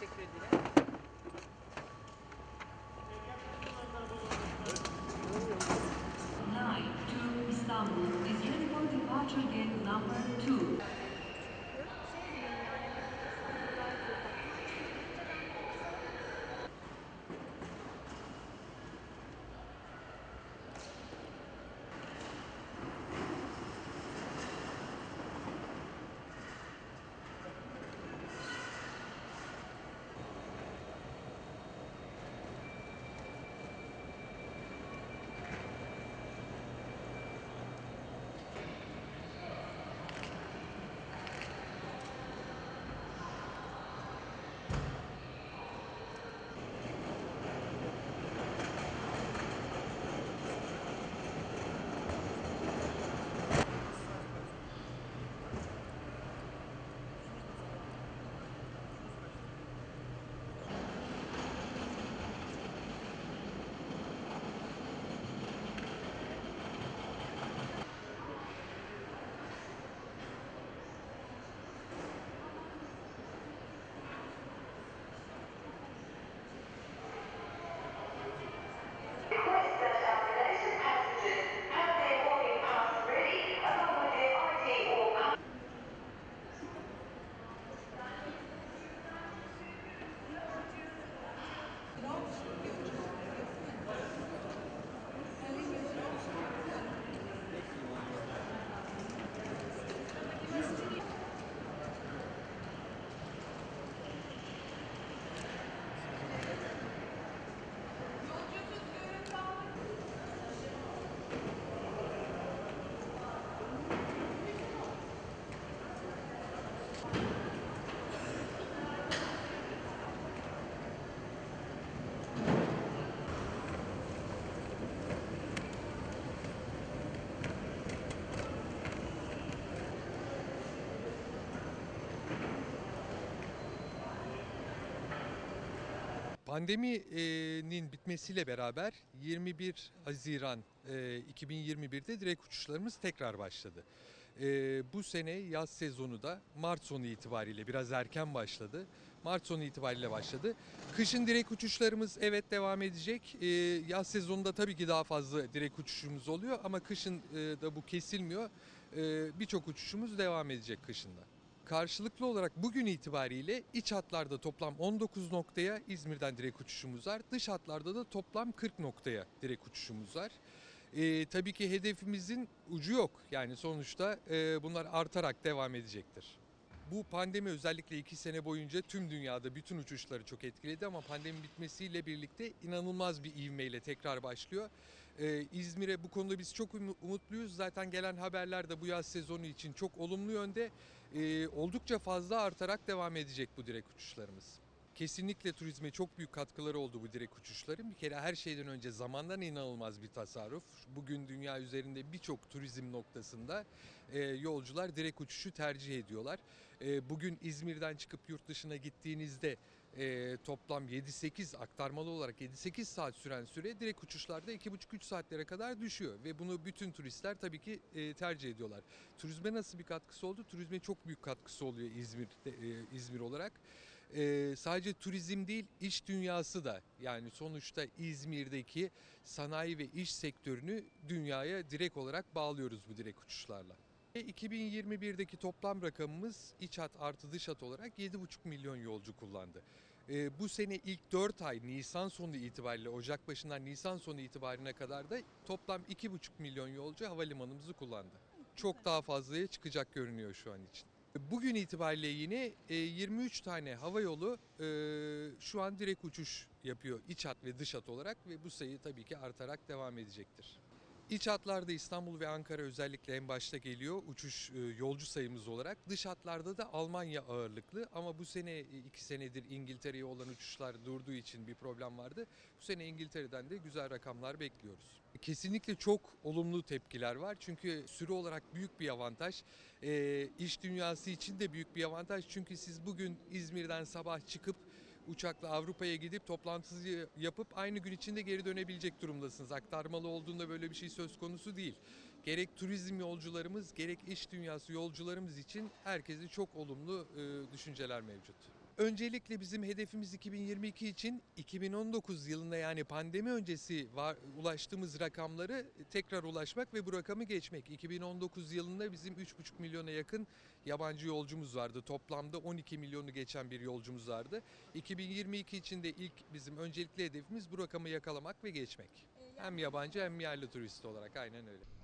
Teşekkür ederim. Pandeminin bitmesiyle beraber 21 Haziran e, 2021'de direkt uçuşlarımız tekrar başladı. E, Bu sene yaz sezonu da Mart sonu itibariyle biraz erken başladı. Mart sonu itibariyle başladı. Kışın direkt uçuşlarımız evet devam edecek. E, Yaz sezonunda tabii ki daha fazla direkt uçuşumuz oluyor ama kışın e, da bu kesilmiyor. E, Birçok uçuşumuz devam edecek kışında. Karşılıklı olarak bugün itibariyle iç hatlarda toplam 19 noktaya İzmir'den direkt uçuşumuz var. Dış hatlarda da toplam 40 noktaya direkt uçuşumuz var. Ee, tabii ki hedefimizin ucu yok. Yani sonuçta e, bunlar artarak devam edecektir. Bu pandemi özellikle iki sene boyunca tüm dünyada bütün uçuşları çok etkiledi ama pandemi bitmesiyle birlikte inanılmaz bir ivmeyle tekrar başlıyor. Ee, İzmir'e bu konuda biz çok umu- umutluyuz. Zaten gelen haberler de bu yaz sezonu için çok olumlu yönde. Ee, oldukça fazla artarak devam edecek bu direkt uçuşlarımız. Kesinlikle turizme çok büyük katkıları oldu bu direkt uçuşların. Bir kere her şeyden önce zamandan inanılmaz bir tasarruf. Bugün dünya üzerinde birçok turizm noktasında e, yolcular direkt uçuşu tercih ediyorlar. E, bugün İzmir'den çıkıp yurt dışına gittiğinizde e, toplam 7-8 aktarmalı olarak 7-8 saat süren süre direkt uçuşlarda 2,5-3 saatlere kadar düşüyor. Ve bunu bütün turistler tabii ki e, tercih ediyorlar. Turizme nasıl bir katkısı oldu? Turizme çok büyük katkısı oluyor İzmir'de, e, İzmir olarak. E, sadece turizm değil iş dünyası da yani sonuçta İzmir'deki sanayi ve iş sektörünü dünyaya direkt olarak bağlıyoruz bu direkt uçuşlarla. E, 2021'deki toplam rakamımız iç hat artı dış hat olarak 7,5 milyon yolcu kullandı. E, bu sene ilk 4 ay Nisan sonu itibariyle Ocak başından Nisan sonu itibarine kadar da toplam 2,5 milyon yolcu havalimanımızı kullandı. Çok daha fazlaya çıkacak görünüyor şu an için. Bugün itibariyle yine e, 23 tane hava yolu e, şu an direkt uçuş yapıyor iç hat ve dış hat olarak ve bu sayı tabii ki artarak devam edecektir. İç hatlarda İstanbul ve Ankara özellikle en başta geliyor uçuş e, yolcu sayımız olarak. Dış hatlarda da Almanya ağırlıklı ama bu sene e, iki senedir İngiltere'ye olan uçuşlar durduğu için bir problem vardı. Bu sene İngiltere'den de güzel rakamlar bekliyoruz. Kesinlikle çok olumlu tepkiler var çünkü süre olarak büyük bir avantaj. E, iş dünyası için de büyük bir avantaj çünkü siz bugün İzmir'den sabah çıkıp uçakla Avrupa'ya gidip toplantıyı yapıp aynı gün içinde geri dönebilecek durumdasınız. Aktarmalı olduğunda böyle bir şey söz konusu değil. Gerek turizm yolcularımız gerek iş dünyası yolcularımız için herkese çok olumlu e, düşünceler mevcut. Öncelikle bizim hedefimiz 2022 için 2019 yılında yani pandemi öncesi var, ulaştığımız rakamları tekrar ulaşmak ve bu rakamı geçmek. 2019 yılında bizim 3,5 milyona yakın yabancı yolcumuz vardı. Toplamda 12 milyonu geçen bir yolcumuz vardı. 2022 için de ilk bizim öncelikli hedefimiz bu rakamı yakalamak ve geçmek. Hem yabancı hem yerli turist olarak aynen öyle.